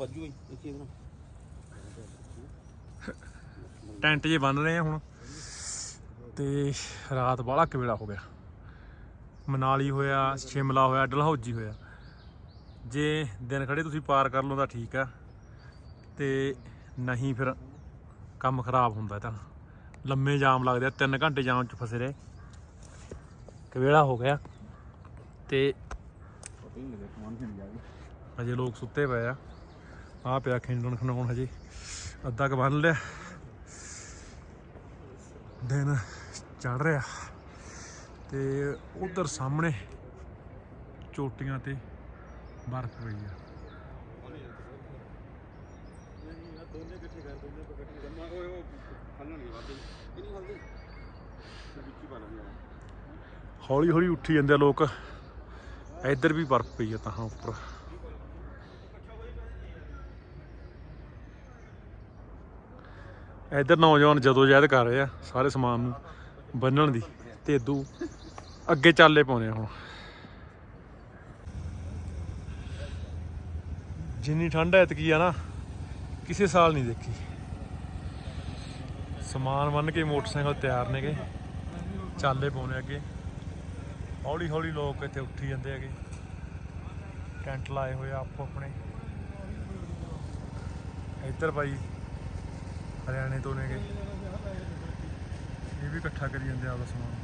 ਵੱਜੂ ਹੀ ਦੇਖੀ ਇਹਨੂੰ ਟੈਂਟ ਜੇ ਬੰਨ ਰਹੇ ਆ ਹੁਣ ਤੇ ਰਾਤ ਬਾਹਲਾ ਕਵੇਲਾ ਹੋ ਗਿਆ। ਮਨਾਲੀ ਹੋਇਆ ਸ਼ਿਮਲਾ ਹੋਇਆ ਡਲਹੌਜੀ ਹੋਇਆ। ਜੇ ਦਿਨ ਖੜੇ ਤੁਸੀਂ ਪਾਰ ਕਰ ਲਓ ਤਾਂ ਠੀਕ ਆ ਤੇ ਨਹੀਂ ਫਿਰ ਕੰਮ ਖਰਾਬ ਹੁੰਦਾ ਤਾਂ। ਲੰਮੇ ਜਾਮ ਲੱਗਦੇ ਆ 3 ਘੰਟੇ ਜਾਮ ਚ ਫਸੇ ਰਹੇ। ਕਵੇਲਾ ਹੋ ਗਿਆ ਤੇ ਅਜੇ ਲੋਕ ਸੁੱਤੇ ਪਏ ਆ। ਆ ਪਿਆ ਖਿੰਡਣ ਖਣਾਉਣ ਹਜੇ। ਅੱਧਾ ਕ ਬੰਨ ਲਿਆ। ਦਿਨ ਚੜ ਰਿਹਾ। ਤੇ ਉਧਰ ਸਾਹਮਣੇ ਚੋਟੀਆਂ ਤੇ ਬਰਫ਼ ਪਈ ਆ। ਦੋਨੇ ਇਕੱਠੇ ਕਰ ਦੋਨੇ ਇਕੱਠੇ ਕਰ ਓਏ ਉਹ ਫੰਨਣ ਵਾਦੇ ਇਹ ਨਹੀਂ ਹਲਦੀ ਵਿੱਚ ਹੀ ਹੌਲੀ ਹੌਲੀ ਉੱਠੀ ਜਾਂਦੇ ਆ ਲੋਕ। ਇੱਧਰ ਵੀ ਬਰਫ਼ ਪਈ ਆ ਤਾਂ ਉੱਪਰ। ਇੱਧਰ ਨੌਜਵਾਨ ਜਦੋਂ ਜਹਿਦ ਕਰ ਰਹੇ ਆ ਸਾਰੇ ਸਮਾਨ ਨੂੰ ਬੰਨਣ ਦੀ, ਤੇ ਇਦੂ ਅੱਗੇ ਚਾਲੇ ਪਾਉਣੇ ਹੁਣ। ਜਿੰਨੀ ਠੰਡ ਐਤਕੀ ਆ ਨਾ, ਕਿਸੇ ਸਾਲ ਨਹੀਂ ਦੇਖੀ। ਸਮਾਨ ਬੰਨ ਕੇ ਮੋਟਰਸਾਈਕਲ ਤਿਆਰ ਨੇਗੇ ਚਾਲੇ ਪਾਉਣੇ ਅੱਗੇ। ਹੌਲੀ ਹੌਲੀ ਲੋਕ ਇੱਥੇ ਉੱਠੀ ਜਾਂਦੇ ਹੈਗੇ ਟੈਂਟ ਲਾਏ ਹੋਏ ਆ ਆਪੋ ਆਪਣੇ ਇੱਧਰ ਭਾਈ ਹਰਿਆਣੇ ਤੋਂ ਨੇਗੇ। ਇਹ ਵੀ ਇਕੱਠਾ ਕਰੀ ਜਾਂਦੇ ਆਪਦਾ ਸਮਾਨ।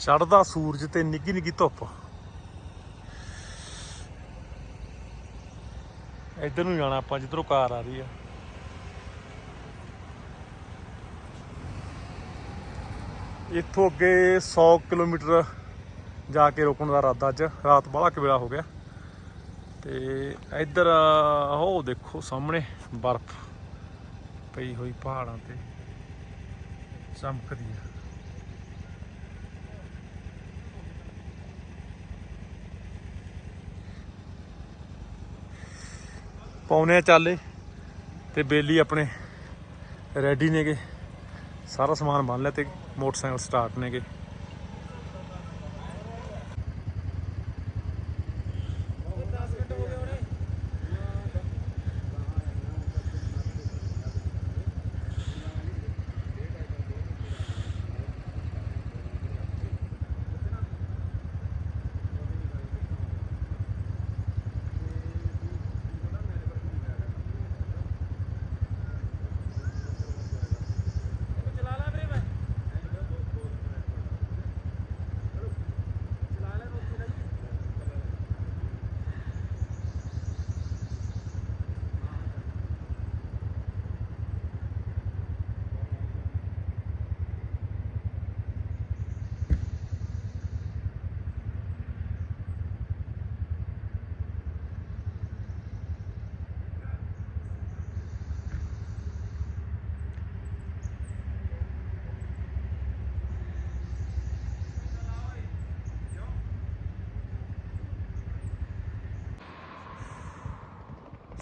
ਚੜਦਾ ਸੂਰਜ ਤੇ ਨਿੱਗੀ ਨਿੱਗੀ ਧੁੱਪ। ਇੱਧਰ ਨੂੰ ਜਾਣਾ ਆਪਾਂ, ਜਿੱਧਰੋਂ ਕਾਰ ਆ ਰਹੀ ਆ। ਇੱਥੋਂ ਅੱਗੇ 100 ਕਿਲੋਮੀਟਰ ਜਾ ਕੇ ਰੋਕਣ ਦਾ ਇਰਾਦਾ ਅੱਜ, ਰਾਤ ਬਾਹਲਾ ਕਵੇਲਾ ਹੋ ਗਿਆ। ਤੇ ਇੱਧਰ ਉਹ ਦੇਖੋ ਸਾਹਮਣੇ, ਬਰਫ਼ ਪਈ ਹੋਈ ਪਹਾੜਾਂ ਤੇ। ਚਮਕਦੀ ਆ। ਪਾਉਨੇ ਆ ਚਾਲੇ ਤੇ ਬੇਲੀ ਆਪਣੇ ਰੈਡੀ ਨੇਗੇ। ਸਾਰਾ ਸਮਾਨ ਬੰਨ ਲਿਆ ਤੇ ਮੋਟਰਸਾਈਕਲ ਸਟਾਰਟ ਨੇਗੇ।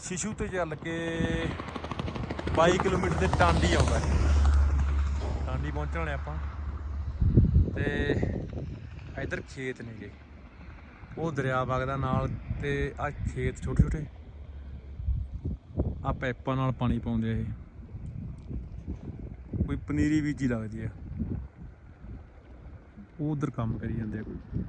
ਸ਼ਿਸ਼ੂ ਤੇ ਚੱਲ ਕੇ 22 ਕਿਲੋਮੀਟਰ ਤੇ ਟਾਂਡੀ ਆਉਂਦਾ ਟਾਂਡੀ ਪਹੁੰਚਣ ਵਾਲੇ ਆਪਾਂ। ਤੇ ਇਧਰ ਖੇਤ ਨੇਗੇ। ਉਹ ਦਰਿਆ ਵਗਦਾ ਨਾਲ ਤੇ ਆ ਖੇਤ ਛੋਟੇ ਛੋਟੇ। ਆ ਪਾਈਪਾਂ ਨਾਲ ਪਾਣੀ ਪਾਉਂਦੇ ਆ ਇਹ। ਕੋਈ ਪਨੀਰੀ ਬੀਜੀ ਲੱਗਦੀ ਆ। ਉਹ ਉਧਰ ਕੰਮ ਕਰੀ ਜਾਂਦੇ ਆ ਕੋਈ।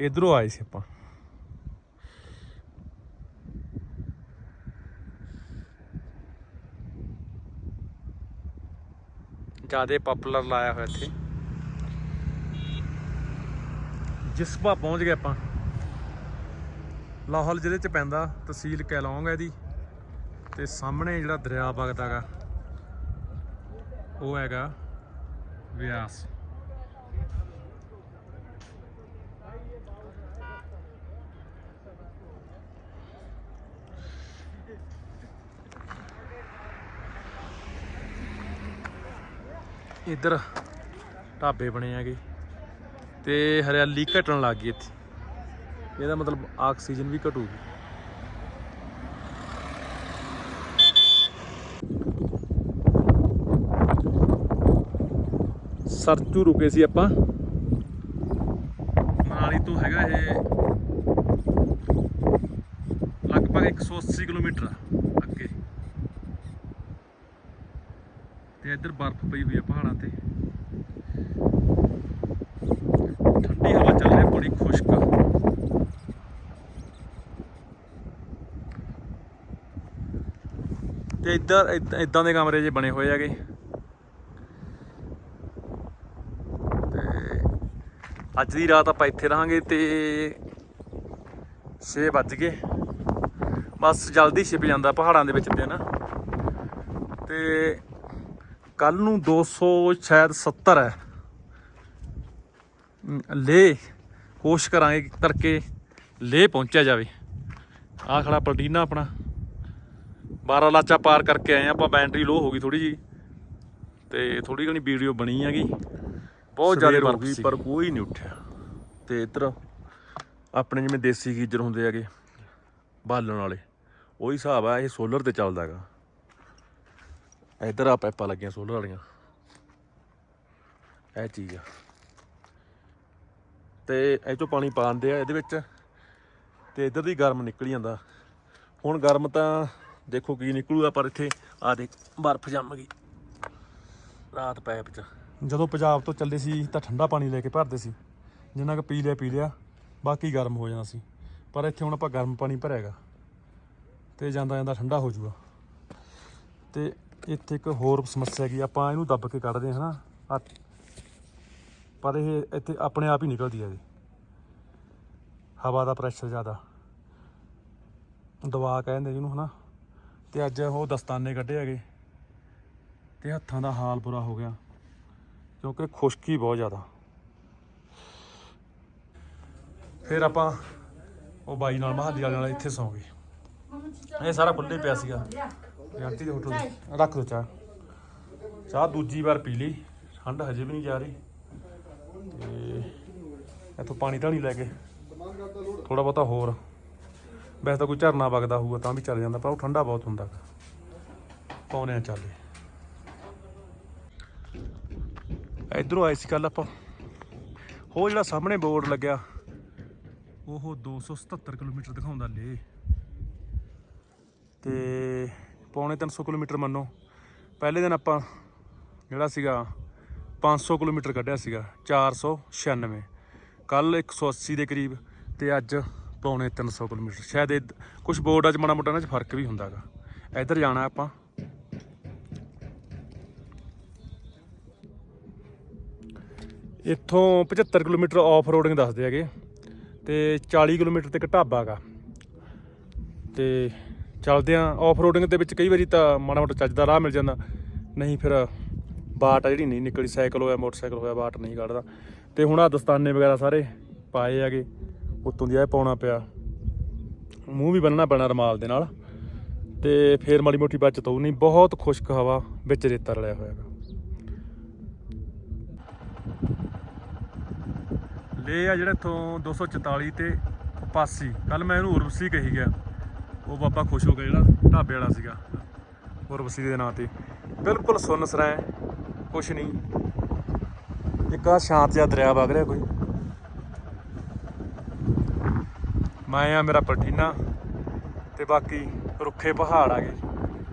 ਇਧਰੋਂ ਆਏ ਸੀ ਆਪਾਂ। ਜਿਆਦੇ ਪਪੂਲਰ ਲਾਇਆ ਹੋਇਆ ਇੱਥੇ। ਜਿਸਪਾ ਪਹੁੰਚ ਗਏ ਆਪਾਂ। ਲਾਹੌਰ ਜ਼ਿਲ੍ਹੇ ਚ ਪੈਂਦਾ ਤਹਿਸੀਲ ਕੈਲੌਂਗ ਹੈ ਇਹਦੀ। ਤੇ ਸਾਹਮਣੇ ਜਿਹੜਾ ਦਰਿਆ ਵਗਦਾਗਾ ਉਹ ਹੈਗਾ ਵਿਆਸ। ਇੱਧਰ ਢਾਬੇ ਬਣੇ ਹੈਗੇ ਤੇ ਹਰਿਆਲੀ ਘਟਣ ਲੱਗ ਗਈ ਇੱਥੇ। ਇਹਦਾ ਮਤਲਬ ਆਕਸੀਜਨ ਵੀ ਘਟੂਗੀ। ਸਰਚੂ ਰੁਕੇ ਸੀ ਆਪਾਂ। ਮਨਾਲੀ ਤੋਂ ਹੈਗਾ ਇਹ। ਲਗਭਗ 180 ਕਿਲੋਮੀਟਰ ਆ ਅੱਗੇ ਤੇ ਇੱਧਰ ਬਰਫ਼ ਪਈ ਹੋਈ ਹੈ ਪਹਾੜਾਂ ਤੇ। ਠੰਡੀ ਹਵਾ ਚੱਲ ਰਹੀ ਬੜੀ ਖੁਸ਼ਕ। ਆ ਤੇ ਇੱਧਰ ਇਦਾਂ ਦੇ ਕਮਰੇ ਜੇ ਬਣੇ ਹੋਏ ਹੈਗੇ। ਤੇ ਅੱਜ ਦੀ ਰਾਤ ਆਪਾਂ ਇੱਥੇ ਰਹਾਂਗੇ ਤੇ 6 ਵੱਜ ਗਏ। ਬਸ ਜਲਦੀ ਛਿਪ ਜਾਂਦਾ ਪਹਾੜਾਂ ਦੇ ਵਿੱਚ ਦਿਨ ਤੇ ਕੱਲ ਨੂੰ 200 ਸ਼ਾਇਦ 70 ਹੈ। ਲੇ ਕੋਸ਼ਿਸ਼ ਕਰਾਂਗੇ ਕਰਕੇ ਲੇ ਪਹੁੰਚਿਆ ਜਾਵੇ। ਆ ਖੜਾ ਪਲਟੀਨਾ ਆਪਣਾ। 12 ਲਾਚਾ ਪਾਰ ਕਰਕੇ ਆਏ ਆਪਾਂ ਬੈਟਰੀ ਲੋ ਹੋ ਗਈ ਥੋੜੀ ਜੀ ਤੇ ਥੋੜੀ ਘਣੀ ਵੀਡੀਓ ਬਣੀ ਹੈਗੀ। ਬਹੁਤ ਜ਼ਿਆਦਾ ਬਰਫ਼ ਸੀ ਪਰ ਕੋਈ ਨਹੀਂ ਉੱਠਿਆ। ਤੇ ਇੱਧਰ ਆਪਣੇ ਜਿਵੇਂ ਦੇਸੀ ਗੀਜਰ ਹੁੰਦੇ ਹੈਗੇ ਬਾਲਣ ਵਾਲੇ ਉਹੀ ਹਿਸਾਬ ਆ ਇਹ ਸੋਲਰ ਤੇ ਚੱਲਦਾ ਹੈਗਾ। ਇੱਧਰ ਆ ਪਾਈਪਾਂ ਲੱਗੀਆਂ ਸੋਲਰ ਵਾਲੀਆਂ। ਇਹ ਚੀਜ਼ ਆ। ਤੇ ਇਹ ਚੋਂ ਪਾਣੀ ਪਾਉਂਦੇ ਆ ਇਹਦੇ ਵਿੱਚ। ਤੇ ਇੱਧਰ ਦੀ ਗਰਮ ਨਿਕਲ ਜਾਂਦਾ। ਹੁਣ ਗਰਮ ਤਾਂ ਦੇਖੋ ਕੀ ਨਿਕਲੂਗਾ, ਪਰ ਇੱਥੇ ਆ ਦੇਖ, ਬਰਫ਼ ਜੰਮ ਗਈ। ਰਾਤ ਪੈਪ 'ਚ ਜਦੋਂ ਪੰਜਾਬ ਤੋਂ ਚੱਲੇ ਸੀ, ਤਾਂ ਠੰਡਾ ਪਾਣੀ ਲੈ ਕੇ ਭਰਦੇ ਸੀ। ਜਿੰਨਾ ਕੁ ਪੀ ਲਿਆ ਪੀ ਲਿਆ, ਬਾਕੀ ਗਰਮ ਹੋ ਜਾਣਾ ਸੀ। ਪਰ ਇੱਥੇ ਹੁਣ ਆਪਾਂ ਗਰਮ ਪਾਣੀ ਭਰਿਆਗਾ। ਤੇ ਜਾਂਦਾ ਜਾਂਦਾ ਠੰਡਾ ਹੋ ਜਾਊਗਾ। ਤੇ ਇੱਥੇ ਇੱਕ ਹੋਰ ਸਮੱਸਿਆ ਹੈਗੀ, ਆਪਾਂ ਇਹਨੂੰ ਦੱਬ ਕੇ ਕੱਢਦੇ ਹਾਂ ਹਨਾ। ਆਹ, ਪਰ ਇਹ ਇੱਥੇ ਆਪਣੇ ਆਪ ਹੀ ਨਿਕਲਦੀ ਹੈ ਜੀ ਹਵਾ ਦਾ ਪ੍ਰੈਸ਼ਰ ਜ਼ਿਆਦਾ। ਦਵਾ ਕਹਿੰਦੇ ਜਿਹਨੂੰ ਹਨਾ। ਤੇ ਅੱਜ ਉਹ ਦਸਤਾਨੇ ਕੱਢੇ ਹੈਗੇ। ਤੇ ਹੱਥਾਂ ਦਾ ਹਾਲ ਬੁਰਾ ਹੋ ਗਿਆ। ਕਿਉਂਕਿ ਖੁਸ਼ਕੀ ਬਹੁਤ ਜ਼ਿਆਦਾ। ਫਿਰ ਆਪਾਂ ਉਹ ਬਾਈ ਨਾਲ ਮਹਾਲੀ ਵਾਲੇ ਨਾਲ ਇੱਥੇ ਸੌਂ ਗਏ। ਇਹ ਸਾਰਾ ਖੁੱਲੇ ਪਿਆ ਸੀਗਾ। ਆਂਟੀ ਦੇ ਹੋਟਲ ਦੇ ਰੱਖ ਦੋ ਚਾਹ। ਚਾਹ ਦੂਜੀ ਵਾਰ ਪੀ ਲਈ। ਠੰਡ ਹਜੇ ਵੀ ਨਹੀਂ ਜਾ ਰਹੀ। ਤੇ ਇੱਥੋਂ ਪਾਣੀ ਧਾਣੀ ਲੈ ਕੇ। ਥੋੜਾ ਬਹੁਤਾ ਹੋਰ। ਵੈਸੇ ਤਾਂ ਕੋਈ ਝਰਨਾ ਵਗਦਾ ਹੋਊਗਾ ਤਾਂ ਵੀ ਚੱਲ ਜਾਂਦਾ ਪਰ ਉਹ ਠੰਡਾ ਬਹੁਤ ਹੁੰਦਾ। ਗਾ। ਪਾਉਂਦੇ ਆ ਚੱਲੇ। ਇਧਰੋਂ ਆਏ ਸੀ ਕੱਲ ਆਪਾਂ। ਉਹ ਜਿਹੜਾ ਸਾਹਮਣੇ ਬੋਰਡ ਲੱਗਿਆ ਉਹ 277 ਕਿਲੋਮੀਟਰ ਦਿਖਾਉਂਦਾ ਲੇ। ਤੇ ਪੌਣੇ 300 ਕਿਲੋਮੀਟਰ ਮੰਨੋ। ਪਹਿਲੇ ਦਿਨ ਆਪਾਂ ਜਿਹੜਾ ਸੀਗਾ 500 ਕਿਲੋਮੀਟਰ ਕੱਢਿਆ ਸੀਗਾ 496 ਕੱਲ 180 ਦੇ ਕਰੀਬ ਤੇ ਅੱਜ ਪੌਣੇ 300 ਕਿਲੋਮੀਟਰ। ਸ਼ਾਇਦ ਕੁਝ ਬੋਰਡਾਂ 'ਚ ਮਾੜਾ ਮੋਟਾ ਇਹਨਾਂ 'ਚ ਫ਼ਰਕ ਵੀ ਹੁੰਦਾਗਾ। ਇੱਧਰ ਜਾਣਾ ਆਪਾਂ। ਇੱਥੋਂ 75 ਕਿਲੋਮੀਟਰ ਆਫ ਰੋਡਿੰਗ ਦੱਸਦੇ ਹੈਗੇ ਤੇ 40 ਕਿਲੋਮੀਟਰ ਤੇ ਇੱਕ ਢਾਬਾ ਗਾ ਤੇ ਚੱਲਦੇ ਆ। ਆਫ ਰੋਡਿੰਗ ਦੇ ਵਿੱਚ ਕਈ ਵਾਰੀ ਤਾਂ ਮਾੜਾ ਮੋਟਾ ਚੱਜ ਦਾ ਰਾਹ ਮਿਲ ਜਾਂਦਾ। ਨਹੀਂ ਫਿਰ ਬਾਟ ਆ ਜਿਹੜੀ ਨਹੀਂ ਨਿਕਲੀ, ਸਾਈਕਲ ਹੋਇਆ, ਮੋਟਰਸਾਈਕਲ ਹੋਇਆ, ਬਾਟ ਨਹੀਂ ਕੱਢਦਾ। ਤੇ ਹੁਣ ਆ ਦਸਤਾਨੇ ਵਗੈਰਾ ਸਾਰੇ ਪਾਏ ਹੈਗੇ। ਉੱਤੋਂ ਦੀ ਇਹ ਪਾਉਣਾ ਪਿਆ। ਮੂੰਹ ਵੀ ਬੰਨਣਾ ਪੈਣਾ ਰਮਾਲ ਦੇ ਨਾਲ। ਤੇ ਫੇਰ ਮਾੜੀ ਮੋਟੀ ਬਚਤ ਹੋਊ ਨਹੀਂ ਬਹੁਤ ਖੁਸ਼ਕ ਹਵਾ ਵਿੱਚ ਰੇਤਾ ਰਲਿਆ ਹੋਇਆ ਹੈਗਾ। ਲੇ ਆ ਜਿਹੜਾ ਇਥੋਂ 244 ਤੇ 85 ਕੱਲ ਮੈਂ ਇਹਨੂੰ ਉਰਵਸੀ ਕਹੀ ਗਿਆ। ਉਹ ਬਾਬਾ ਖੁਸ਼ ਹੋ ਗਿਆ ਜਿਹੜਾ ਢਾਬੇ ਵਾਲਾ ਸੀਗਾ ਉਰਵਸੀ ਦੇ ਨਾਂ ਤੇ। ਬਿਲਕੁਲ ਸੁੰਨ ਸਰਾਂ ਕੁਛ ਨਹੀਂ। ਇੱਕ ਆ ਸ਼ਾਂਤ ਜਿਹਾ ਦਰਿਆ ਵਗ ਰਿਹਾ ਕੋਈ। ਮੈਂ ਆ ਮੇਰਾ ਪਟੀਨਾ ਤੇ ਬਾਕੀ ਰੁੱਖੇ ਪਹਾੜ ਆ ਗਏ।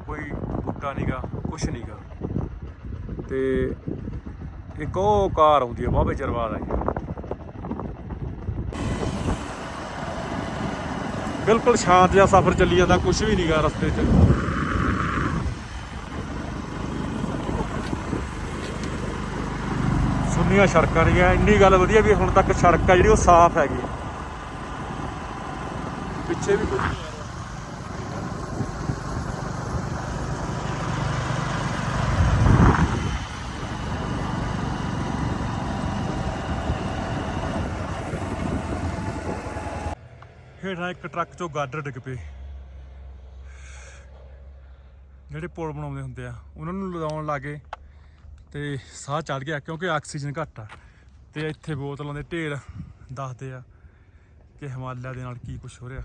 ਕੋਈ ਬੂਟਾ ਨਹੀਂਗਾ ਕੁਛ ਨਹੀਂਗਾ ਤੇ ਇੱਕ ਉਹ ਕਾਰ ਆਉਂਦੀ ਹੈ ਬਾਬੇ ਚਰਵਾਦ ਆਈ ਬਿਲਕੁਲ ਸ਼ਾਂਤ ਜਿਹਾ ਸਫ਼ਰ ਚੱਲੀ ਜਾਂਦਾ ਕੁਝ ਵੀ ਨਹੀਂਗਾ ਰਸਤੇ 'ਚ। ਸੁੰਨੀਆਂ ਸੜਕਾਂ ਨਹੀਂ ਆ ਇੰਨੀ ਗੱਲ ਵਧੀਆ ਵੀ ਹੁਣ ਤੱਕ ਸੜਕ ਆ ਜਿਹੜੀ ਉਹ ਸਾਫ਼ ਹੈਗੀ। ਪਿੱਛੇ ਵੀ ਕੁਝ ਹੇਠਾਂ ਇੱਕ ਟਰੱਕ ਚੋਂ ਗਾਡਰ ਡਿੱਗ ਪਏ। ਜਿਹੜੇ ਪੁਲ ਬਣਾਉਂਦੇ ਹੁੰਦੇ ਆ, ਉਹਨਾਂ ਨੂੰ ਲਗਾਉਣ ਲੱਗੇ ਤੇ ਸਾਹ ਚੜ ਗਿਆ ਕਿਉਂਕਿ ਆਕਸੀਜਨ ਘੱਟ ਆ। ਤੇ ਇੱਥੇ ਬੋਤਲਾਂ ਦੇ ਢੇਰ ਦੱਸਦੇ ਆ ਕਿ ਹਿਮਾਲਿਆ ਦੇ ਨਾਲ ਕੀ ਕੁਝ ਹੋ ਰਿਹਾ।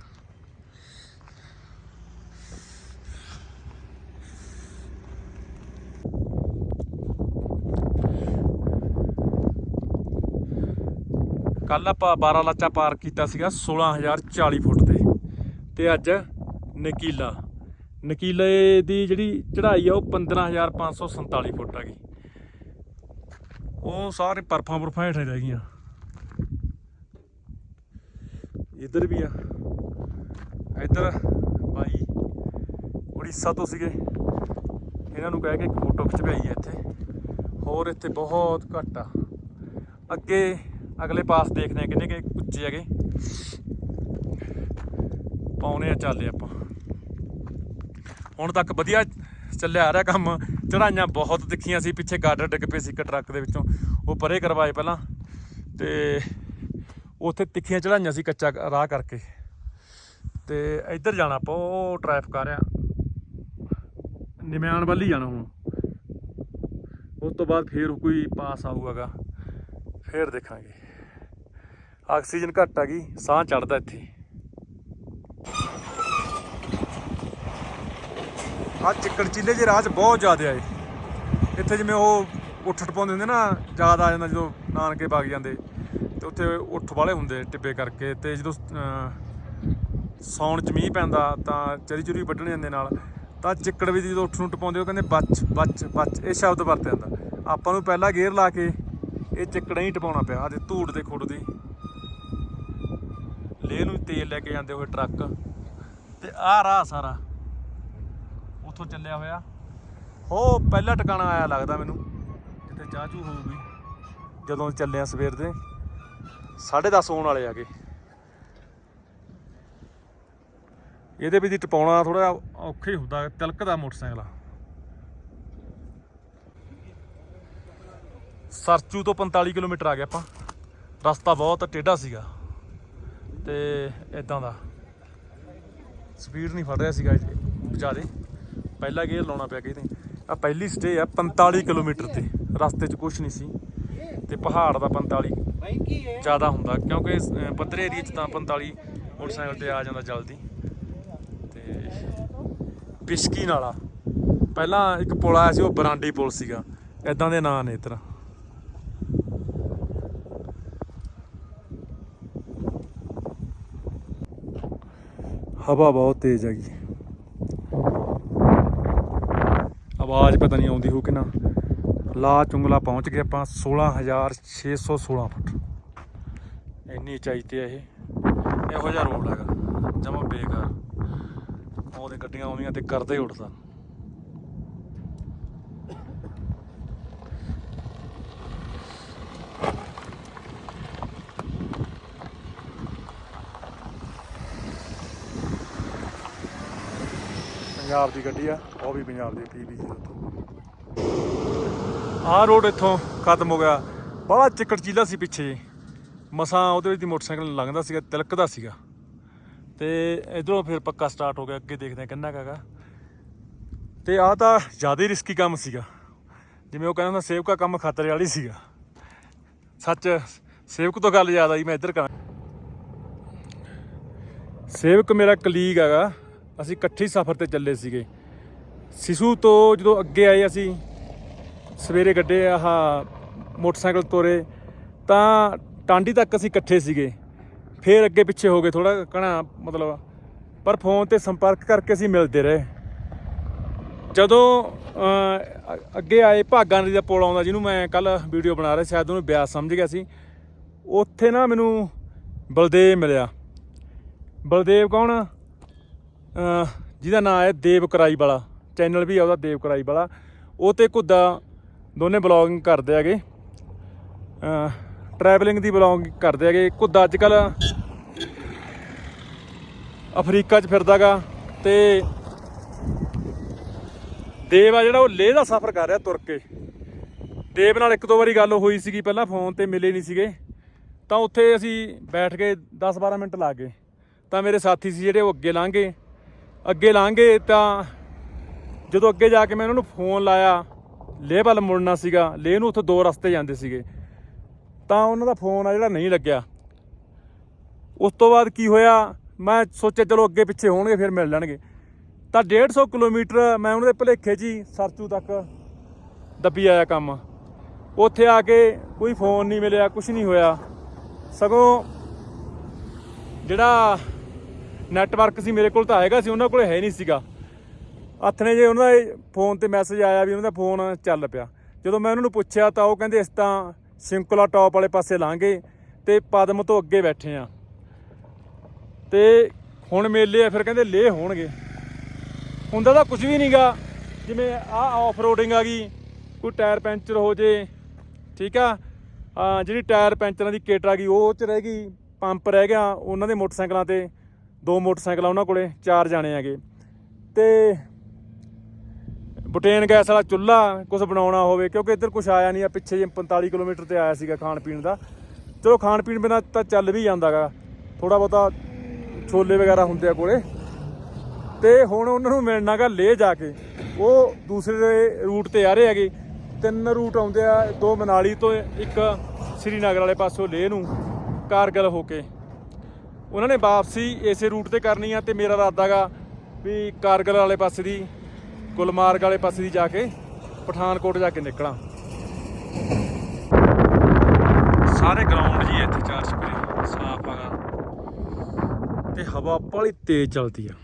ਕੱਲ ਆਪਾਂ 12 ਲਾਚਾ ਪਾਰ ਕੀਤਾ ਸੀਗਾ 16040 ਫੁੱਟ ਤੇ। ਤੇ ਅੱਜ ਨਕੀਲਾ। ਨਕੀਲੇ ਦੀ ਜਿਹੜੀ ਚੜ੍ਹਾਈ ਆ ਉਹ 15547 ਫੁੱਟ ਆ ਗਈ। ਉਹ ਸਾਰੇ ਬਰਫਾਂ ਬਰਫਾਂ ਹੇਠ ਰਹਿ ਗਈਆਂ। ਇੱਧਰ ਵੀ ਆ। ਇੱਧਰ ਬਾਈ ਉੜੀਸਾ ਤੋਂ ਸੀਗੇ। ਇਹਨਾਂ ਨੂੰ ਕਹਿ ਕੇ ਇੱਕ ਫੋਟੋ ਖਿਚਵਾਈ ਹੈ ਇੱਥੇ। ਹੋਰ ਇੱਥੇ ਬਹੁਤ ਘੱਟ ਆ। ਅੱਗੇ ਅਗਲੇ ਪਾਸ ਦੇਖਦੇ ਆ ਕਿੰਨੇ ਕਿ ਉੱਚੇ ਹੈਗੇ। ਪਾਉਣੇ ਆ ਚੱਲੇ ਆਪਾਂ। ਹੁਣ ਤੱਕ ਵਧੀਆ ਚੱਲਿਆ ਆ ਰਿਹਾ ਕੰਮ। ਚੜਾਈਆਂ ਬਹੁਤ ਤਿੱਖੀਆਂ ਸੀ, ਪਿੱਛੇ ਗਾਡਰ ਡਿੱਗ ਪਏ ਸੀ ਇੱਕ ਟਰੱਕ ਦੇ ਵਿੱਚੋਂ। ਉਹ ਪਰੇ ਕਰਵਾਏ ਪਹਿਲਾਂ। ਤੇ ਉੱਥੇ ਤਿੱਖੀਆਂ ਚੜਾਈਆਂ ਸੀ ਕੱਚਾ ਰਾਹ ਕਰਕੇ। ਤੇ ਇੱਧਰ ਜਾਣਾ ਆਪਾਂ, ਉਹ ਟ੍ਰੈਫਿਕ ਆ ਰਿਹਾ। ਨਿਮਿਆਨ ਵੱਲ ਹੀ ਜਾਣਾ ਹੁਣ। ਉਸ ਤੋਂ ਬਾਅਦ ਫੇਰ ਕੋਈ ਪਾਸ ਆਊਗਾ ਫੇਰ ਦੇਖਾਂਗੇ। ਆਕਸੀਜਨ ਘੱਟ ਆ ਗਈ ਸਾਹ ਚੜਦਾ ਇੱਥੇ। ਆ ਚਿੱਕੜ ਚੀਲੇ ਜੇ ਰਾਹ 'ਚ ਬਹੁਤ ਜ਼ਿਆਦਾ ਆਏ। ਇੱਥੇ ਜਿਵੇਂ ਉਹ ਉੱਠ ਟਪਾਉਂਦੇ ਹੁੰਦੇ ਨਾ ਯਾਦ ਆ ਜਾਂਦਾ ਜਦੋਂ ਨਾਨਕੇ ਵਗ ਜਾਂਦੇ। ਤੇ ਉੱਥੇ ਉੱਠ ਵਾਲੇ ਹੁੰਦੇ ਟਿੱਬੇ ਕਰਕੇ ਤੇ ਜਦੋਂ ਅਹ, ਸਾਉਣ ਚ ਮੀਂਹ ਪੈਂਦਾ ਤਾਂ ਚਰੀ ਚੁਰੀ ਵੱਢਣ ਜਾਂਦੇ ਨਾਲ। ਤਾਂ ਚਿੱਕੜ ਵੀ ਜਦੋਂ ਉੱਠ ਨੂੰ ਟਪਾਉਂਦੇ ਉਹ ਕਹਿੰਦੇ ਬੱਚ ਬੱਚ ਬੱਚ ਇਹ ਸ਼ਬਦ ਵਰਤਿਆ ਜਾਂਦਾ। ਆਪਾਂ ਨੂੰ ਪਹਿਲਾਂ ਗੇਅਰ ਲਾ ਕੇ ਇਹ ਚਿੱਕੜਾਂ ਹੀ ਟਪਾਉਣਾ ਪਿਆ ਆਦੇ ਧੂੜ ਦੇ ਖੁੱਡ ਦੀ। ਲੇ ਨੂੰ ਤੇਲ ਲੈ ਕੇ ਜਾਂਦੇ ਹੋਏ ਟਰੱਕ। ਤੇ ਆਹ ਰਾਹ ਸਾਰਾ। ਉੱਥੋਂ ਚੱਲਿਆ ਹੋਇਆ। ਹੋ ਪਹਿਲਾ ਟਿਕਾਣਾ ਆਇਆ ਲੱਗਦਾ ਮੈਨੂੰ। ਜਿੱਥੇ ਚਾਹ ਚੂ ਹੋਊਗੀ। ਜਦੋਂ ਚੱਲੇ ਆ ਸਵੇਰ ਦੇ। 10:30 ਹੋਣ ਵਾਲੇ ਆਗੇ ਇਹਦੇ ਵਿੱਚ ਦੀ ਟਪਾਉਣਾ ਥੋੜਾ ਔਖਾ ਹੀ ਹੁੰਦਾ। ਤਿਲਕਦਾ ਮੋਟਰਸਾਈਕਲ ਸਰਚੂ ਤੋਂ 45 ਕਿਲੋਮੀਟਰ ਆ ਗਏ ਆਪਾਂ। ਰਸਤਾ ਬਹੁਤ ਟੇਢਾ ਸੀਗਾ। ਤੇ ਇਦਾਂ ਦਾ। ਸਪੀਡ ਨਹੀਂ ਫੜ ਰਿਹਾ ਸੀਗਾ ਜਿਆਦੇ ਪਹਿਲਾ ਗੇਅਰ ਲਾਉਣਾ ਪਿਆ ਕਿਤੇ ਆ ਪਹਿਲੀ ਸਟੇ ਆ 45 ਕਿਲੋਮੀਟਰ ਤੇ। ਰਸਤੇ 'ਚ ਕੁਝ ਨਹੀਂ ਸੀ। ਤੇ ਪਹਾੜ ਦਾ 45 ਜ਼ਿਆਦਾ ਹੁੰਦਾ ਕਿਉਂਕਿ ਪੱਧਰੇ ਏਰੀਆ 'ਚ ਤਾਂ 45 ਮੋਟਰਸਾਈਕਲ ਤੇ ਆ ਜਾਂਦਾ ਜਲਦੀ। ਤੇ ਪਿਸ਼ਕੀ ਨਾਲਾ। ਪਹਿਲਾਂ ਇੱਕ ਪੁਲ ਆਇਆ ਸੀ ਉਹ ਬਰਾਂਡੀ ਪੁਲ ਸੀਗਾ। ਇਦਾਂ ਦੇ ਨਾਂ ਨੇ ਇੱਧਰ ਹਵਾ ਬਹੁਤ ਤੇਜ਼ ਹੈਗੀ। ਆਵਾਜ਼ ਪਤਾ ਨਹੀਂ ਆਉਂਦੀ ਹੋ ਕਿ ਨਾ। ਲਾ ਚੁੰਗਲਾ ਪਹੁੰਚ ਗਏ ਆਪਾਂ 16616 ਫੁੱਟ। ਇੰਨੀ ਉਚਾਈ ਤੇ ਇਹ। ਇਹੋ ਜਿਹਾ ਰੋਡ ਹੈਗਾ, ਜਮਾ ਬੇਕਾਰ। ਉਹਦੇ ਗੱਡੀਆਂ ਆਉਂਦੀਆਂ ਤੇ ਕਰਦੇ ਹੀ ਪੰਜਾਬ ਦੀ ਗੱਡੀ ਆ, ਉਹ ਵੀ ਪੰਜਾਬ ਦੀ ਪੀਬੀ ਆਹ ਰੋਡ ਇੱਥੋਂ ਖਤਮ ਹੋ ਗਿਆ। ਬੜਾ ਚਿੱਕੜ ਚੀਲਾ ਸੀ ਪਿੱਛੇ ਮਸਾਂ ਉਹਦੇ ਵਿੱਚ ਦੀ ਮੋਟਰਸਾਈਕਲ ਲੰਘਦਾ ਸੀਗਾ, ਤਿਲਕਦਾ ਸੀਗਾ। ਤੇ ਇਧਰੋਂ ਫਿਰ ਪੱਕਾ ਸਟਾਰਟ ਹੋ ਗਿਆ, ਅੱਗੇ ਦੇਖਦੇ ਆ ਕਿੰਨਾ ਕੁ ਹੈਗਾ। ਤੇ ਆਹ ਤਾਂ ਜ਼ਿਆਦਾ ਹੀ ਰਿਸਕੀ ਕੰਮ ਸੀਗਾ। ਜਿਵੇਂ ਉਹ ਕਹਿੰਦਾ ਹੁੰਦਾ, ਸੇਵਕਾ ਕੰਮ ਖਤਰੇ ਵਾਲੀ ਸੀਗਾ। ਸੱਚ, ਸੇਵਕ ਤੋਂ ਗੱਲ ਯਾਦ ਆਈ ਮੈਂ ਇੱਧਰ ਕਰਾਂ ਸੇਵਕ ਮੇਰਾ ਕਲੀਗ ਹੈਗਾ। ਅਸੀਂ ਇਕੱਠੇ ਸਫ਼ਰ ਤੇ ਚੱਲੇ ਸੀਗੇ। ਸਿਸੂ ਤੋਂ ਜਦੋਂ ਅੱਗੇ ਆਏ ਅਸੀਂ, ਸਵੇਰੇ ਗੱਡੇ ਆਹ ਮੋਟਰਸਾਈਕਲ ਤੋਰੇ, ਤਾਂ ਟਾਂਡੀ ਤੱਕ ਅਸੀਂ ਇਕੱਠੇ ਸੀਗੇ। ਫਿਰ ਅੱਗੇ ਪਿੱਛੇ ਹੋ ਗਏ ਥੋੜਾ ਕਹਣਾ ਮਤਲਬ, ਪਰ ਫੋਨ ਤੇ ਸੰਪਰਕ ਕਰਕੇ ਅਸੀਂ ਮਿਲਦੇ ਰਹੇ। ਜਦੋਂ ਅੱਗੇ ਆਏ ਭਾਗਾ ਨਦੀ ਦਾ ਪੁਲ ਆਉਂਦਾ, ਜਿਹਨੂੰ ਮੈਂ ਕੱਲ ਵੀਡੀਓ ਬਣਾ ਰਿਹਾ, ਸ਼ਾਇਦ ਉਹਨੂੰ ਬਿਆਸ ਸਮਝ ਗਿਆ ਸੀ। ਉੱਥੇ ਨਾ ਮੈਨੂੰ ਬਲਦੇਵ ਮਿਲਿਆ। ਬਲਦੇਵ ਕੌਣ? ਜਿਹਦਾ ਨਾਮ ਹੈ ਦੇਵ ਕਰਾਈ ਵਾਲਾ ਚੈਨਲ ਵੀ ਆ ਉਹਦਾ, ਦੇਵ ਕਰਾਈ ਵਾਲਾ ਉਹ ਤੇ ਕੁੱਦਾ ਦੋਨੇ ਬਲੌਗਿੰਗ ਕਰਦੇ ਹੈਗੇ। ਟਰੈਵਲਿੰਗ ਦੀ ਬਲੌਗ ਕਰਦੇ ਹੈਗੇ। ਕੁੱਦਾ ਅੱਜ ਕੱਲ ਅਫਰੀਕਾ 'ਚ ਫਿਰਦਾਗਾ ਤੇ ਦੇਵ ਆ ਜਿਹੜਾ, ਉਹ ਲੇਹ ਦਾ ਸਫ਼ਰ ਕਰ ਰਿਹਾ ਤੁਰ ਕੇ। ਦੇਵ ਨਾਲ ਇੱਕ ਦੋ ਵਾਰੀ ਗੱਲ ਹੋਈ ਸੀਗੀ ਪਹਿਲਾਂ ਫੋਨ ਤੇ ਮਿਲੇ ਨਹੀਂ ਸੀਗੇ। ਤਾਂ ਉੱਥੇ ਅਸੀਂ ਬੈਠ ਕੇ 10-12 ਮਿੰਟ ਲੱਗ ਗਏ। ਤਾਂ ਮੇਰੇ ਸਾਥੀ ਸੀ ਜਿਹੜੇ, ਉਹ ਅੱਗੇ ਲੰਘੇ ਅੱਗੇ ਲਾਂਗੇ ਤਾਂ ਜਦੋਂ ਅੱਗੇ ਜਾ ਕੇ ਮੈਂ ਉਹਨਾਂ ਨੂੰ ਫੋਨ ਲਾਇਆ, ਲੇਹ ਵੱਲ ਮੁੜਨਾ ਸੀਗਾ, ਲੇਹ ਨੂੰ ਉੱਥੇ ਦੋ ਰਸਤੇ ਜਾਂਦੇ ਸੀਗੇ। ਤਾਂ ਉਹਨਾਂ ਦਾ ਫੋਨ ਆ ਜਿਹੜਾ ਨਹੀਂ ਲੱਗਿਆ। ਉਸ ਤੋਂ ਬਾਅਦ ਕੀ ਹੋਇਆ? ਮੈਂ ਸੋਚਿਆ ਚਲੋ ਅੱਗੇ ਪਿੱਛੇ ਹੋਣਗੇ, ਫਿਰ ਮਿਲ ਲੈਣਗੇ। ਤਾਂ 150 ਕਿਲੋਮੀਟਰ ਮੈਂ ਉਹਨਾਂ ਦੇ ਭਲੇਖੇ 'ਚ ਹੀ ਸਰਚੂ ਤੱਕ ਦੱਬੀ ਆਇਆ ਕੰਮ। ਉੱਥੇ ਆ ਕੇ ਕੋਈ ਫੋਨ ਨਹੀਂ ਮਿਲਿਆ ਕੁਝ ਨਹੀਂ ਹੋਇਆ। ਸਗੋਂ ਜਿਹੜਾ ਨੈਟਵਰਕ ਸੀ, ਮੇਰੇ ਕੋਲ ਤਾਂ ਹੈਗਾ ਸੀ, ਉਹਨਾਂ ਕੋਲ ਹੈ ਨਹੀਂ ਸੀਗਾ। ਹੱਥ ਨੇ ਜੇ ਉਹਨਾਂ ਦੇ ਫੋਨ ਤੇ ਮੈਸੇਜ ਆਇਆ ਵੀ ਉਹਨਾਂ ਦਾ ਫੋਨ ਚੱਲ ਪਿਆ। ਜਦੋਂ ਮੈਂ ਉਹਨਾਂ ਨੂੰ ਪੁੱਛਿਆ ਤਾਂ ਉਹ ਕਹਿੰਦੇ ਇਸ ਤਾਂ ਸਿੰਕੁਲਾ ਟਾਪ ਵਾਲੇ ਪਾਸੇ ਲਾਂਗੇ ਤੇ ਪਦਮ ਤੋਂ ਅੱਗੇ ਬੈਠੇ ਆ। ਤੇ ਹੁਣ ਮੇਲੇ ਆ, ਫਿਰ ਕਹਿੰਦੇ ਲੇ ਹੋਣਗੇ। ਹੁੰਦਾ ਤਾਂ ਕੁਝ ਵੀ ਨਹੀਂਗਾ ਜਿਵੇਂ ਆ ਆਫ ਰੋਡਿੰਗ ਆ ਗਈ, ਕੋਈ ਟਾਇਰ ਪੈਂਚਰ ਹੋ ਜੇ, ਠੀਕ ਆ ਜਿਹੜੀ ਟਾਇਰ ਪੈਂਚਰਾਂ ਦੀ ਕਿੱਟ ਆ ਗਈ, ਉਹ ਚ ਰਹਿ ਗਈ, ਪੰਪ ਰਹਿ ਗਿਆ ਉਹਨਾਂ ਦੇ ਮੋਟਰਸਾਈਕਲਾਂ ਤੇ। ਦੋ ਮੋਟਰਸਾਈਕਲ ਆ ਉਹਨਾਂ ਕੋਲੇ, ਚਾਰ ਜਾਣੇ ਹੈਗੇ। ਤੇ ਬੁਟੇਨ ਗੈਸ ਵਾਲਾ ਚੁੱਲ੍ਹਾ ਕੁਝ ਬਣਾਉਣਾ ਹੋਵੇ, ਕਿਉਂਕਿ ਇੱਧਰ ਕੁਝ ਆਇਆ ਨਹੀਂ ਆ, ਪਿੱਛੇ ਜੇ 45 ਕਿਲੋਮੀਟਰ ਤੇ ਆਇਆ ਸੀਗਾ ਖਾਣ ਪੀਣ ਦਾ। ਚਲੋ ਖਾਣ ਪੀਣ ਬਿਨਾਂ ਤਾਂ ਚੱਲ ਵੀ ਜਾਂਦਾਗਾ ਥੋੜਾ ਬਹੁਤਾ ਛੋਲੇ ਵਗੈਰਾ ਹੁੰਦੇ ਆ ਕੋਲੇ। ਤੇ ਹੁਣ ਉਹਨਾਂ ਨੂੰ ਮਿਲਣਾਗਾ ਲੇ ਜਾ ਕੇ। ਉਹ ਦੂਸਰੇ ਰੂਟ ਤੇ ਆ ਰਹੇ ਹੈਗੇ। ਤਿੰਨ ਰੂਟ ਆਉਂਦੇ ਆ, ਦੋ ਮਨਾਲੀ ਤੋਂ ਇੱਕ ਸ੍ਰੀਨਗਰ ਵਾਲੇ ਪਾਸੋਂ ਲੇਹ ਨੂੰ, ਕਾਰਗਲ ਹੋ ਕੇ। ਉਹਨਾਂ ਨੇ ਵਾਪਸੀ ਇਸੇ ਰੂਟ ਤੇ ਕਰਨੀ ਆ ਤੇ ਮੇਰਾ ਇਰਾਦਾਗਾ ਵੀ ਕਾਰਗਲ ਵਾਲੇ ਪਾਸੇ ਦੀ, ਗੁਲਮਾਰਗ ਵਾਲੇ ਪਾਸੇ ਦੀ ਜਾ ਕੇ ਪਠਾਨਕੋਟ ਜਾ ਕੇ ਨਿਕਲਾਂ। ਸਾਰੇ ਗਰਾਊਂਡ ਜੀ ਇੱਥੇ ਚਾਰ ਚਪਰੇ ਸਾਫ਼ ਹੈਗਾ ਤੇ ਹਵਾ ਬੜੀ ਤੇਜ਼ ਚੱਲਦੀ ਆ।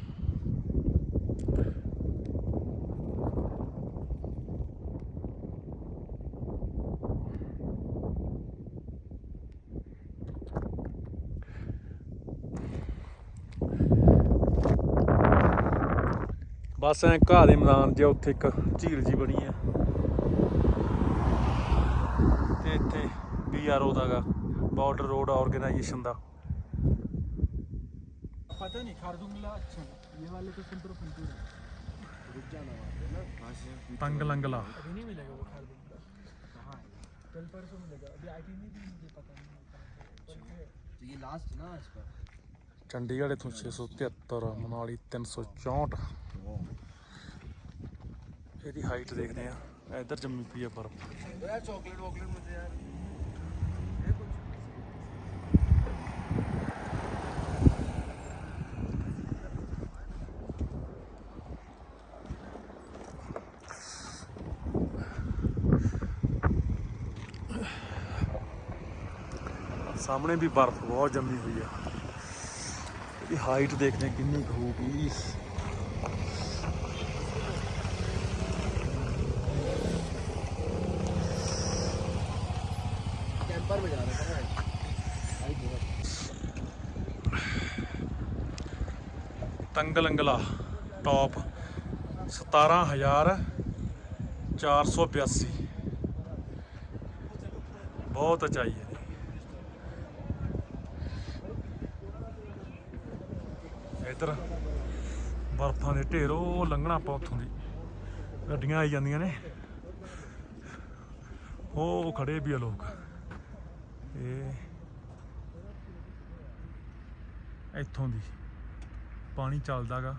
ਬਸ ਐ ਘਾਹ ਦੇ ਮੈਦਾਨ ਜਿਹਾ ਉੱਥੇ ਇੱਕ ਝੀਲ ਜੀ ਬਣੀ ਆ ਤੇ ਇੱਥੇ ਬੀਆਰਓ ਦਾਗਾ ਬਾਰਡਰ ਰੋਡ ਆਰਗੇਨਾਈਜੇਸ਼ਨ ਦਾ पता नहीं खारदुंगला अच्छा ये वाले तो संतूर संतूर है रुक जाना वहाँ पे ना ਤੰਗ ਲੰਗਲਾ अभी नहीं मिलेगा वो खारदुंगला कहाँ है कल परसों मिलेगा अभी आई भी मुझे पता नहीं तो ये लास्ट ना इसका ਚੰਡੀਗੜ੍ਹ ਇਥੋਂ 673 ਮਨਾਲੀ ਇਹਦੀ ਹਾਈਟ ਦੇਖਦੇ ਆ ਇਧਰ ਜੰਮੀ ਪਈ ਆ ਬਰਫ ਯਾਰ। ਸਾਹਮਣੇ ਵੀ ਬਰਫ਼ ਬਹੁਤ ਜੰਮੀ ਹੋਈ ਆ। ਇਹ ਹਾਈਟ ਦੇਖਦੇ ਕਿੰਨੀ ਹੋਊਗੀ। कैंपर में जा रहा था ना आई बहुत ਤੰਗ ਲੰਗਲਾ ਟੌਪ 17482 ਬਹੁਤ ਉਚਾਈ ਹੈ ਇਹਦੀ। ਇੱਧਰ ਬਰਫਾਂ ਦੇ ਢੇਰ ਉਹ ਲੰਘਣਾ ਆਪਾਂ ਉੱਥੋਂ ਦੀ ਗੱਡੀਆਂ ਆਈ ਜਾਂਦੀਆਂ ਨੇ ਉਹ ਖੜੇ ਵੀ ਆ ਲੋਕ ਇਹ ਇੱਥੋਂ ਦੀ ਪਾਣੀ ਚੱਲਦਾਗਾ।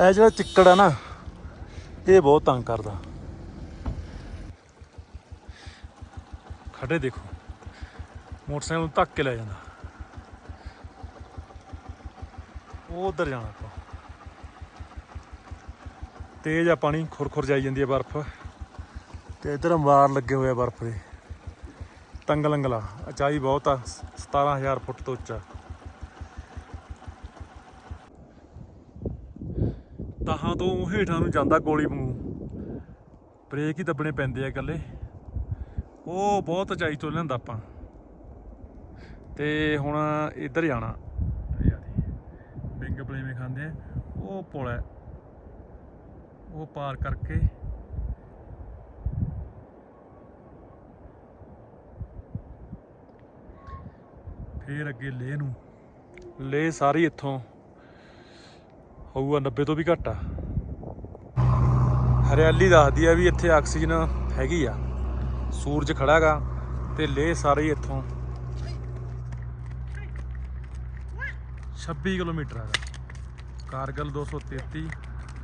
ਇਹ ਜਿਹੜਾ ਚਿੱਕੜ ਆ ਨਾ, ਇਹ ਬਹੁਤ ਤੰਗ ਕਰਦਾ। ਖੜੇ ਦੇਖੋ, ਮੋਟਰਸਾਈਕਲ ਨੂੰ ਧੱਕ ਕੇ ਲੈ ਜਾਂਦਾ। ਉਹ ਉਧਰ ਜਾਣਾ ਆਪਾਂ। ਤੇਜ਼ ਆ ਪਾਣੀ, ਖੁਰਖੁਰ ਜਾਈ ਜਾਂਦੀ ਹੈ ਬਰਫ਼। ਤੇ ਇਧਰ ਅੰਬਾਰ ਲੱਗੇ ਹੋਏ ਆ ਬਰਫ਼ ਦੇ। ਤੰਗ ਲੰਗਲਾ ਉਚਾਈ ਬਹੁਤ ਆ 17000 ਫੁੱਟ ਤੋਂ ਉੱਚਾ। ਤਾਹਾਂ ਤੋਂ ਹੇਠਾਂ ਨੂੰ ਜਾਂਦਾ ਗੋਲੀ ਵਾਂਗੂ। ਬ੍ਰੇਕ ਹੀ ਦੱਬਣੇ ਪੈਂਦੇ ਆ ਇਕੱਲੇ। ਉਹ ਬਹੁਤ ਉਚਾਈ ਤੋਂ ਲੈਂਦਾ ਆਪਾਂ। ਤੇ ਹੁਣ ਇੱਧਰ ਜਾਣਾ ਬਿੰਗ ਪਲੇਵੇਂ ਖਾਂਦੇ ਆ। ਉਹ ਪੁਲ ਹੈ। ਉਹ ਪਾਰ ਕਰਕੇ ਫੇਰ ਅੱਗੇ ਲੇਹ ਨੂੰ। ਲੇਹ ਸਾਰੀ ਇੱਥੋਂ। ਹੋਊਗਾ 90 ਤੋਂ ਵੀ ਘੱਟ ਆ। ਹਰਿਆਲੀ ਦੱਸਦੀ ਆ ਵੀ ਇੱਥੇ ਆਕਸੀਜਨ ਹੈਗੀ ਆ। ਸੂਰਜ ਖੜਾਗਾ ਤੇ ਲੇਹ ਸਾਰੀ ਇੱਥੋਂ। 26 ਕਿਲੋਮੀਟਰ ਹੈਗਾ। ਕਾਰਗਲ 233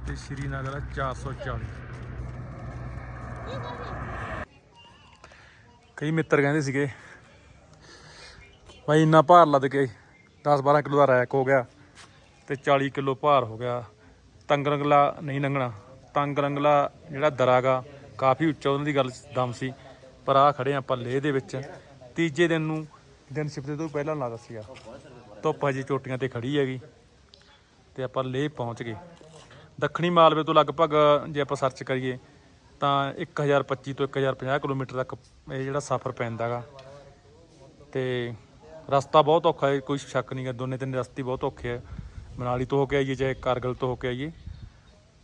ਤੇ ਸ਼੍ਰੀਨਗਰ ਆ 440 ਕਈ ਮਿੱਤਰ ਕਹਿੰਦੇ ਸੀਗੇ ਭਾਈ ਇੰਨਾ ਭਾਰ ਲੱਦ ਕੇ 10 12 ਕਿਲੋ ਦਾ ਰੈਕ ਹੋ ਗਿਆ ਤੇ 40 ਕਿਲੋ ਭਾਰ ਹੋ ਗਿਆ। ਤੰਗ ਰੰਗਲਾ ਨਹੀਂ ਲੰਘਣਾ। ਤੰਗ ਰੰਗਲਾ ਜਿਹੜਾ ਦਰਾਗਾ ਕਾਫੀ ਉੱਚਾ ਉਹਨਾਂ ਦੀ ਗੱਲ ਦਮ ਸੀ। ਪਰ ਆ ਖੜੇ ਆਪਾਂ ਲੇਹ ਦੇ ਵਿੱਚ। ਤੀਜੇ ਦਿਨ ਨੂੰ, ਦਿਨ ਸ਼ਿਫਟ ਤੋਂ ਪਹਿਲਾਂ ਲੱਗਦਾ ਸੀਗਾ। ਧੁੱਪ ਹਜੇ ਚੋਟੀਆਂ ਤੇ ਖੜੀ ਹੈਗੀ। ਤੇ ਆਪਾਂ ਲੇਹ ਪਹੁੰਚ ਗਏ। ਦੱਖਣੀ ਮਾਲਵੇ ਤੋਂ ਲਗਭਗ ਜੇ ਆਪਾਂ ਸਰਚ ਕਰੀਏ, ਤਾਂ 1025 ਤੋਂ 1050 ਕਿਲੋਮੀਟਰ ਤੱਕ ਇਹ ਜਿਹੜਾ ਸਫ਼ਰ ਪੈਂਦਾਗਾ ਤੇ ਰਸਤਾ ਬਹੁਤ ਔਖਾ ਹੈ, ਕੋਈ ਸ਼ੱਕ ਨਹੀਂ ਹੈ, ਦੋਨੇ ਤਿੰਨ ਰਸਤੇ ਬਹੁਤ ਔਖੇ ਹੈ। ਮਨਾਲੀ ਤੋਂ ਹੋ ਕੇ ਆਈਏ ਚਾਹੇ ਕਾਰਗਲ ਤੋਂ ਹੋ ਕੇ ਆਈਏ,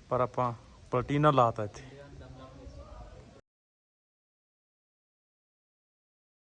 ਪਰ ਆਪਾਂ ਪਲਟੀਨਾ ਲਾਤਾ ਇੱਥੇ।